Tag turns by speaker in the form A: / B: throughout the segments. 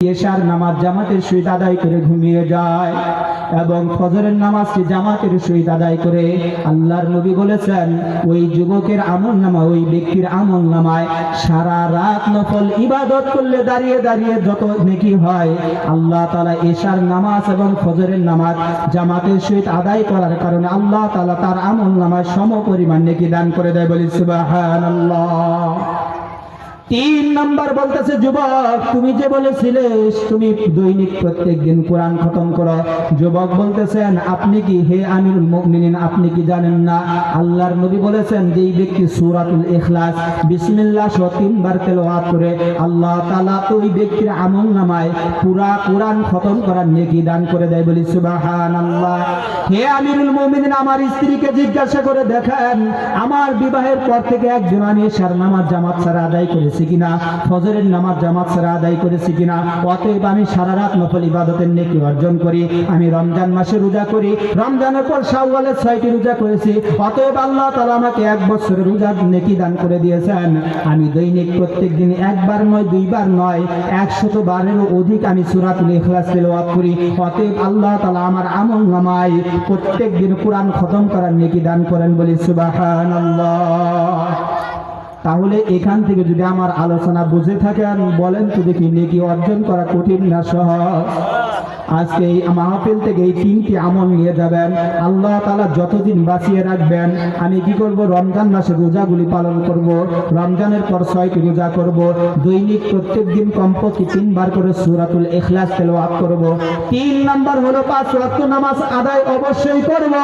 A: এশার নামাজ জামাতের সহিত আদায় করে ঘুমিয়ে যায় এবং ফজরের নামাজটি জামাতের সহিত আদায় করে আল্লাহর নবী বলেছেন, ওই যুবকের আমল নামা, ওই ব্যক্তির আমল নামায় সারা রাত নফল ইবাদত করলে দাঁড়িয়ে দাঁড়িয়ে যত নেকি হয়, আল্লাহ তালা এশার নামাজ এবং ফজরের নামাজ জামাতের সহিত আদায় করার কারণে আল্লাহ তালা তার আমল নামায় সম পরিমাণ নেকি দান করে দেয় বলি সুবাহান তিন নম্বর বলতেছে, যুবক, তুমি যে বলেছিলে, তুমি দৈনিক প্রত্যেক দিন কোরআন খতম করো। যুবক বলতেছেন, আপনি কি হে আমিরুল মুমিনিন, আপনি কি জানেন না? আল্লাহর নবী বলেছেন যে এই ব্যক্তি সূরাতুল ইখলাস, বিসমিল্লাহ সহ তিনবার তেলাওয়াত করে, আল্লাহ তাআলা ওই ব্যক্তির আমল নামায় পুরা কোরআন খতম করার নেকি দান করে দেয়। বলি, সুবহানাল্লাহ। হে আমিরুল মুমিনিন, আমার স্ত্রীকে জিজ্ঞাসা করে দেখেন, আমার বিবাহের পর থেকে একজন আমি এশার নামাজ জামাত ছাড়া আদায় করেছি। কিনা? ফজরের নামাজ জামাত ছাড়া আদায় করেছি কিনা? অতএব আমি সারা রাত নফল ইবাদতের নেকি অর্জন করি। আমি রমজান মাসে রোজা করি। রমজানের পর শাওয়ালের ছয়টি রোজা করেছি। অতএব আল্লাহ তাআলা আমাকে এক বছরের রোজার নেকি দান করে দিয়েছেন। আমি দৈনিক প্রত্যেক দিন একবার নয়, দুইবার নয়, একশত বারেরও অধিক আমি সূরাতুল ইখলাস তেলাওয়াত করি। অতএব আল্লাহ তাআলা আমার আমল নামায় প্রত্যেক দিন কোরআন খতম করার নেকি দান করেন বলি সুবহানাল্লাহ। তাহলে এখান থেকে যদি আমার আলোচনা বুঝে থাকেন, বলেন তো দেখি নেকি অর্জন করা কঠিন না সহজ। আজকে এই মাহফিল থেকে এই তিনটি আমল নিয়ে যাবেন। আল্লাহ তাআলা যতদিন বাঁচিয়ে রাখবেন, আমি কি করব? রমজান মাসে রোজাগুলি পালন করব। রমজানের পর ছয়টি রোজা করব। দৈনিক প্রত্যেক দিন কমপক্ষে তিনবার করে সূরাতুল ইখলাস তেলাওয়াত করব। তিন নাম্বার হলো পাঁচ ওয়াক্ত নামাজ আদায় অবশ্যই করব।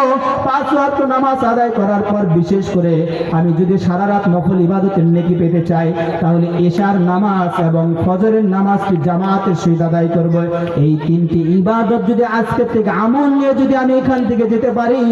A: পাঁচ ওয়াক্ত নামাজ আদায় করার পর বিশেষ করে আমি যদি সারা রাত নফল ইবাদতের নেকি পেতে চাই, তাহলে এশার নামাজ এবং ফজরের নামাজটি জামাতের সহিত আদায় করব। এই তিনটি ইবাদত যদি আজকে থেকে, আমল নিয়ে যদি আমি এখান থেকে যেতে পারি,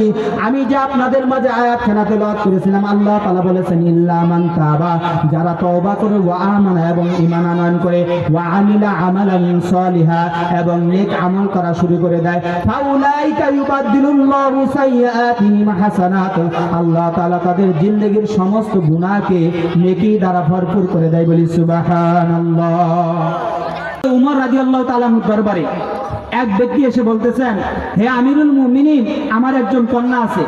A: আমি যে আপনাদের মাঝে আয়াত খানা তেলাওয়াত করেছিলাম, আল্লাহ তাআলা বলেছেন, ইল্লা মান তাবা যারা তওবা করে, ওয়া আমানা এবং ঈমান আনয়ন করে, ওয়া আমিলা আমালান সালিহা এবং নেক আমল করা শুরু করে দেয়। ফাউলাইকা ইউবাদদিলুল্লাহু সাইয়্যাতিহিম হাসানাত আল্লাহ তাআলা তাদের জিন্দেগীর সমস্ত গুনাহকে নেকি দ্বারা ভরপুর করে দেয় বলি সুবহানাল্লাহ। উমর রাদিয়াল্লাহু তাআলা দরবারে এক ব্যক্তি এসে বলতেছেন, হে আমিরুল মুমিনিন, আমার একজন কন্যা আছে।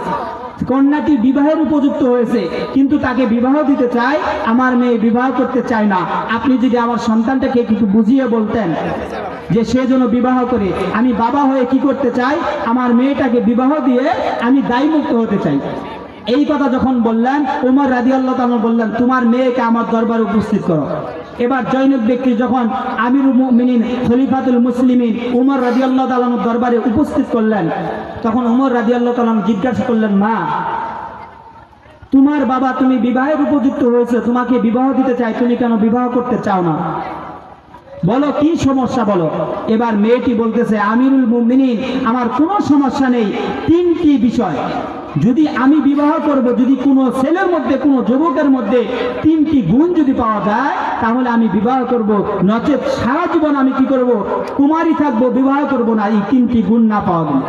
A: কন্যাটি বিবাহের উপযুক্ত হয়েছে, কিন্তু তাকে বিবাহ দিতে চাই আমার মেয়ে বিবাহ করতে চায় না। আপনি যদি আমার সন্তানটাকে একটু বুঝিয়ে বলতেন যে সে যেন বিবাহ করে, আমি বাবা হয়ে কি করতে চাই? আমার মেয়েটাকে বিবাহ দিয়ে আমি দায়মুক্ত হতে চাই। এই কথা যখন বললেন, উমর রাজি আল্লাহ বললেন, তোমার মেয়েকে আমার দরবারে উপস্থিত করো। এবার জৈনব ব্যক্তি যখন আমির মিনিন খলিফাতুল মুসলিমিন উমর রাজি আল্লাহ তালানোর দরবারে উপস্থিত করলেন, তখন উমর রাজি আল্লাহ তালাম জিজ্ঞাসা করলেন, মা, তোমার বাবা তুমি বিবাহের উপযুক্ত হয়েছে, তোমাকে বিবাহ দিতে চাই তুমি কেন বিবাহ করতে চাও না? বলো, কি সমস্যা বলো? এবার মেয়েটি বলতেছে, আমিরুল মুমিনিন, আমার কোনো সমস্যা নেই। তিনটি বিষয়। যদি আমি বিবাহ করব, যদি কোনো ছেলের মধ্যে, কোনো যুবকের মধ্যে তিনটি গুণ যদি পাওয়া যায়, তাহলে আমি বিবাহ করব। নচেত সারা জীবন আমি কি করব? কুমারী থাকব, বিবাহ করব না, এই তিনটি গুণ না পাওয়া গেল।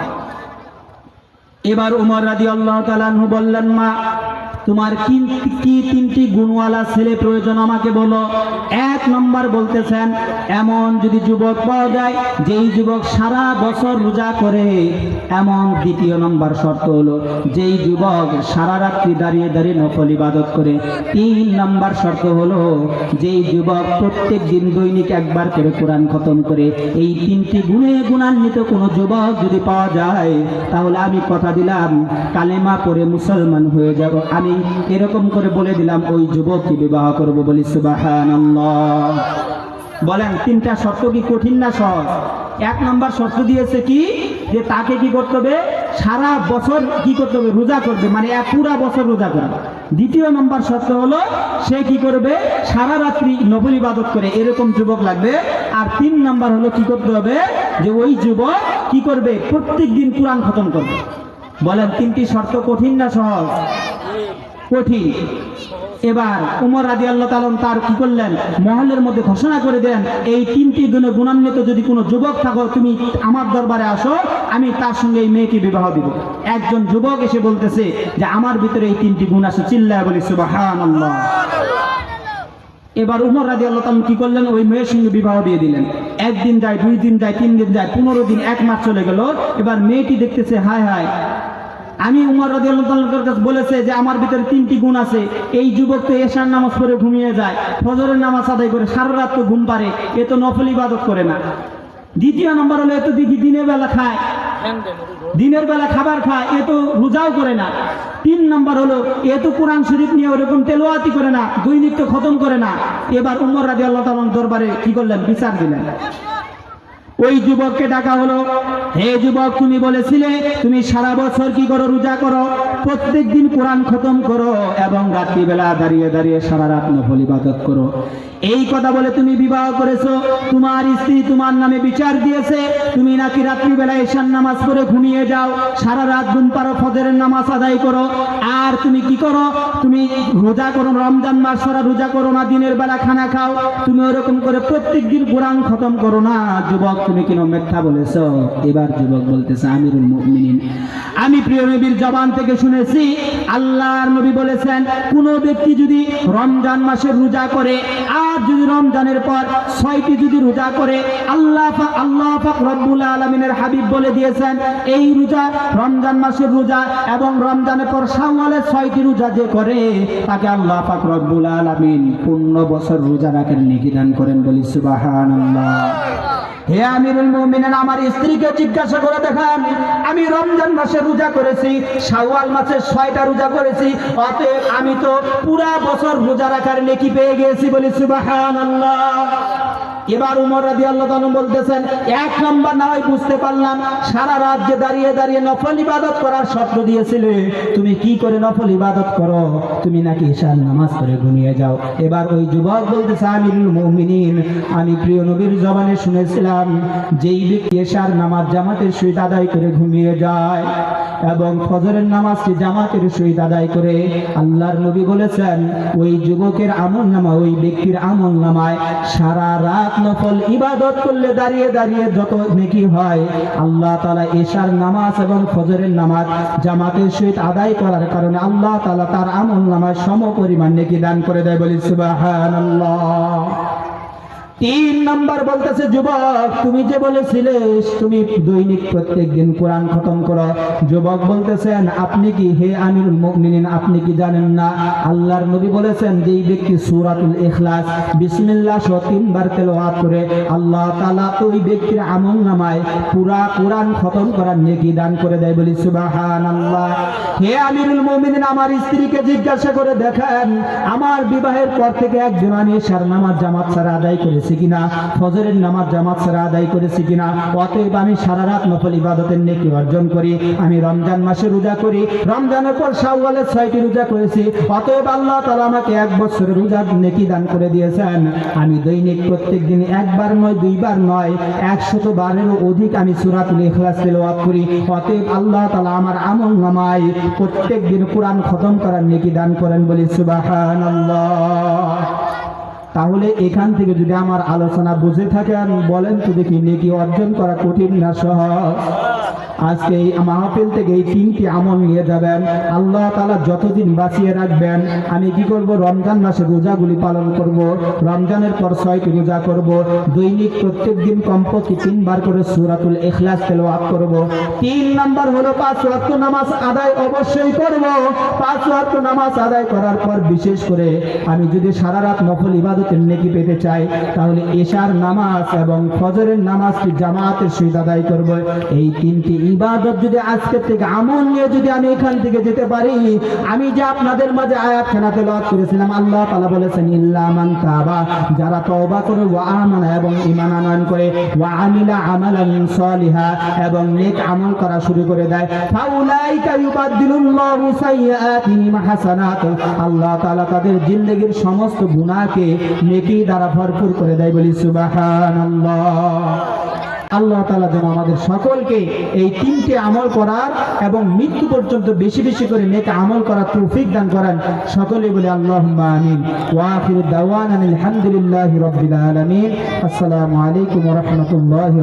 A: এবার উমর রাজি আল্লাহ তালানহু বললেন, মা তোমার কি তিনটি গুণওয়ালা ছেলে প্রয়োজন আমাকে বলো? এক নম্বর বলতেছেন, এমন যদি যুবক পাওয়া যায়, যেই যুবক সারা বছর রোজা করে, এমন দ্বিতীয় নম্বর শর্ত হলো, যেই যুবক সারা রাত্রি দাঁড়িয়ে দাঁড়িয়ে নকল ইবাদত করে। তিন নম্বর শর্ত হলো, যেই যুবক প্রত্যেক দিন দৈনিক একবার করে কোরআন খতম করে, এই তিনটি গুণে গুণান্বিত কোনো যুবক যদি পাওয়া যায়, তাহলে আমি কথা দিলাম, কালেমা পরে মুসলমান হয়ে যাব। আমি এরকম করে বলে দিলাম, ওই যুবককে বিবাহ করব বলি সুবাহানাল্লাহ। বলেন, তিনটা শর্ত কি কঠিন না সহজ? এক নম্বর শর্ত দিয়েছে কি? যে তাকে কি করতে হবে? সারা বছর কি করতে হবে? রোজা করবে মানে এক পুরা বছর রোজা করবে। দ্বিতীয় নম্বর শর্ত হলো, সে কি করবে? সারা রাত্রি নবল ইবাদত করে এরকম যুবক লাগবে। আর তিন নম্বর হলো, কি করতে হবে? যে ওই যুবক কি করবে? প্রত্যেক দিন কোরআন খতম করবে। বলেন, তিনটি শর্ত কঠিন না সহজ? কঠিন। এবার উমর রাজি আল্লাহ তালন তার কি করলেন? মহলের মধ্যে ঘোষণা করে দেন এই তিনটি গুণে গুণান্বিত যদি কোনো যুবক থাকো, তুমি আমার দরবারে আসো, আমি তার সঙ্গে এই মেয়েকে বিবাহ দিব। একজন যুবক এসে বলতেছে যে, আমার ভিতরে এই তিনটি গুণ আছে, চিল্লায় বলি সুবাহান এবার উমর রাজি আল্লাহ তালন কি করলেন? ওই মেয়ের সঙ্গে বিবাহ দিয়ে দিলেন। একদিন যায়, দুই দিন যায়, তিন দিন যায়, পনেরো দিন, এক মাস চলে গেল। এবার মেয়েটি দেখতেছে, হায় হায় আমি উমর রাদিয়াল্লাহুর কাছে বলেছে যে আমার ভিতরে তিনটি গুণ আছে। এই যুবক তো এশার নামাজ পড়ে ঘুমিয়ে যায়, ফজরের নামাজ আদায় করে সারা রাত তো ঘুম পারে এ তো নফল ইবাদত করে না। দ্বিতীয় নম্বর হলো এত দেখি দিনের বেলা খায়। দিনের বেলা খাবার খায়, এ তো রোজাও করে না। তিন নম্বর হলো, এ তো কোরআন শরীফ নিয়ে ওরকম তেলোয়াতি করে না দৈনিক তো খতম করে না। এবার উমর রাজি আল্লাহ দরবারে কি করলেন? বিচার দিলেন। ওই যুবককে ডাকা হলো। হে যুবক, তুমি বলেছিলে, তুমি সারা বছর কি করো? রোজা করো। প্রত্যেক দিন কোরআন খতম করো এবং রাত্রিবেলা দাঁড়িয়ে দাঁড়িয়ে সারা রাত নফল ইবাদত করো। এই কথা বলে তুমি বিবাহ করেছ। তোমার স্ত্রী তোমার নামে বিচার দিয়েছে। তুমি নাকি রাত্রিবেলা এশার নামাজ পড়ে ঘুমিয়ে যাও। সারা রাত ঘুম পারো ফজরের নামাজ আদায় করো। আর তুমি কি করো? তুমি রোজা করো, রমজান মাস রোজা করো না, দিনের বেলা খানা খাও। তুমি ওরকম করে প্রত্যেক দিন কোরআন খতম করো না। যুবক, তুমি কেন মিথ্যা বলেছ? এবার যুবক বলতেছে, আমিরুল মুমিনিন। আমি প্রিয় নবীর জবান থেকে শুনেছি, আল্লাহর নবী বলেছেন, কোন ব্যক্তি যদি রমজান মাসের রোজা করে, আর যদি রমজানের পর ছয়টি যদি রোজা করে, আল্লাহ আল্লাহ পাক রব্বুল আলমিনের হাবিব বলে দিয়েছেন, এই রোজা রমজান মাসের রোজা এবং রমজানের পর শাওয়ালের ছয়টি রোজা যে করে, তাকে আল্লাহ পাক রব্বুল আলমিন পূর্ণ বছর রোজা রাখেন নিকিদান করেন বলি সুবাহান হে আমিরুল মুমিনিন, আমার স্ত্রীকে জিজ্ঞাসা করে দেখান, আমি রমজান মাসে রোজা করেছি, শাওয়াল মাসে ছয়টা রোজা করেছি, অতএব আমি তো পুরা বছর রোজা রাখার নেকি পেয়ে গিয়েছি বলি সুবহানাল্লাহ। এবার উমর রাদি আল্লাহ বলতেছেন, এক নম্বর না হয় বুঝতে পারলাম, সারা রাত যে দাঁড়িয়ে দাঁড়িয়ে নফল ইবাদত করার শর্ত দিয়েছিলে, তুমি কি করে নফল ইবাদত করো? তুমি নাকি ঈশান নামাজ করে ঘুমিয়ে যাও। এবার ওই যুবক বলতেছে, আমিরুল মুমিনিন, আমি প্রিয় নবীর জবানে শুনেছিলাম, যেই ব্যক্তি এশার নামাজ জামাতের সহিত আদায় করে ঘুমিয়ে যায় এবং ফজরের নামাজটি জামাতের সহিত আদায় করে, আল্লাহর নবী বলেছেন, ওই যুবকের আমল নামা, ওই ব্যক্তির আমল নামায় সারা রাত নফল ইবাদত করলে দাঁড়িয়ে দাঁড়িয়ে যত নেকি হয়, আল্লাহ তালা এশার নামাজ এবং ফজরের নামাজ জামাতের সহিত আদায় করার কারণে আল্লাহ তালা তার আমল নামাজ সম পরিমাণ নেকি দান করে দেয় বলি সুবাহান তিন নাম্বার বলতেছে, যুবক, তুমি যে বলেছিলে, তুমি দৈনিক প্রত্যেক দিন কোরআন খতম করো। যুবক বলতেছেন, আপনি কি, হে আমির মুমিনিন, আপনি কি জানেন না? আল্লাহর নবী বলেছেন যে ব্যক্তি সূরাতুল ইখলাস, বিসমিল্লাহ সহ তিনবার তেলাওয়াত করে, আল্লাহ তাআলা ওই ব্যক্তির আমল নামায় পুরা কোরআন খতম করার নেকি দান করে দেয়। বলি, সুবহানাল্লাহ। হে আমিরুল মুমিনিন, আমার স্ত্রীকে জিজ্ঞাসা করে দেখেন, আমার বিবাহের পর থেকে একজন আমি এশার নামাজ জামাত ছাড়া আদায় করেছি। কিনা? ফজরের নামাজ জামাত ছাড়া আদায় করেছি কিনা? অতএব আমি সারা রাত নফল ইবাদতের নেকি অর্জন করি। আমি রমজান মাসে রোজা করি। রমজানের পর শাওয়ালের ছয়টি রোজা করেছি। অতএব আল্লাহ তাআলা আমাকে এক বছরের রোজার নেকি দান করে দিয়েছেন। আমি দৈনিক প্রত্যেক দিন একবার নয়, দুইবার নয়, একশত বারেরও অধিক আমি সূরাতুল ইখলাস তেলাওয়াত করি। অতএব আল্লাহ তাআলা আমার আমল নামায় প্রত্যেক দিন কোরআন খতম করার নেকি দান করেন বলি সুবহানাল্লাহ। তাহলে এখান থেকে যদি আমার আলোচনা বুঝে থাকেন, বলেন তো দেখি নেকি অর্জন করা কঠিন না সহজ। আজকে এই মাহফিল থেকে এই তিনটি আমল নিয়ে যাবেন। আল্লাহ তালা যতদিন বাঁচিয়ে রাখবেন, আমি কি করব? রমজান মাসে রোজাগুলি পালন করব। রমজানের পর ছয়টি রোজা করব। দৈনিক প্রত্যেক দিন কমপক্ষে তিনবার করে সুরাতুল এখলাস তেলাওয়াত করব। তিন নাম্বার হলো পাঁচ ওয়াক্ত নামাজ আদায় অবশ্যই করব। পাঁচ ওয়াক্ত নামাজ আদায় করার পর বিশেষ করে আমি যদি সারা রাত নফল ইবাদতের নেকি পেতে চাই, তাহলে এশার নামাজ এবং ফজরের নামাজটি জামাতের সহিত আদায় করব। এই তিনটি ইবাদত যদি আজকের থেকে, আমল নিয়ে যদি আমি এখান থেকে যেতে পারি, আমি যে আপনাদের মাঝে আয়াত খানা তেলাওয়াত করেছিলাম, আল্লাহ তাআলা বলেছেন, ইল্লা মান তাবা যারা তওবা করে, ওয়া আমানা এবং ঈমান আনয়ন করে, ওয়া আমিলা আমালান সালিহা, এবং নেক আমল করা শুরু করে দেয়। ফাউলাইকা ইউবাদদিলুল্লাহু সাইয়্যাতিহিম হাসানাত আল্লাহ তাআলা তাদের জিন্দেগীর সমস্ত গুনাহকে নেকি দ্বারা ভরপুর করে দেয় বলি সুবহানাল্লাহ। আল্লাহ তালা যেন আমাদের সকলকে এই তিনটে আমল করার এবং মৃত্যু পর্যন্ত বেশি বেশি করে নেতা আমল করার তৌফিক দান করেন। সকলে বলে আল্লাহ আমিন। আসসালামু আলাইকুম রহমতুল্লাহ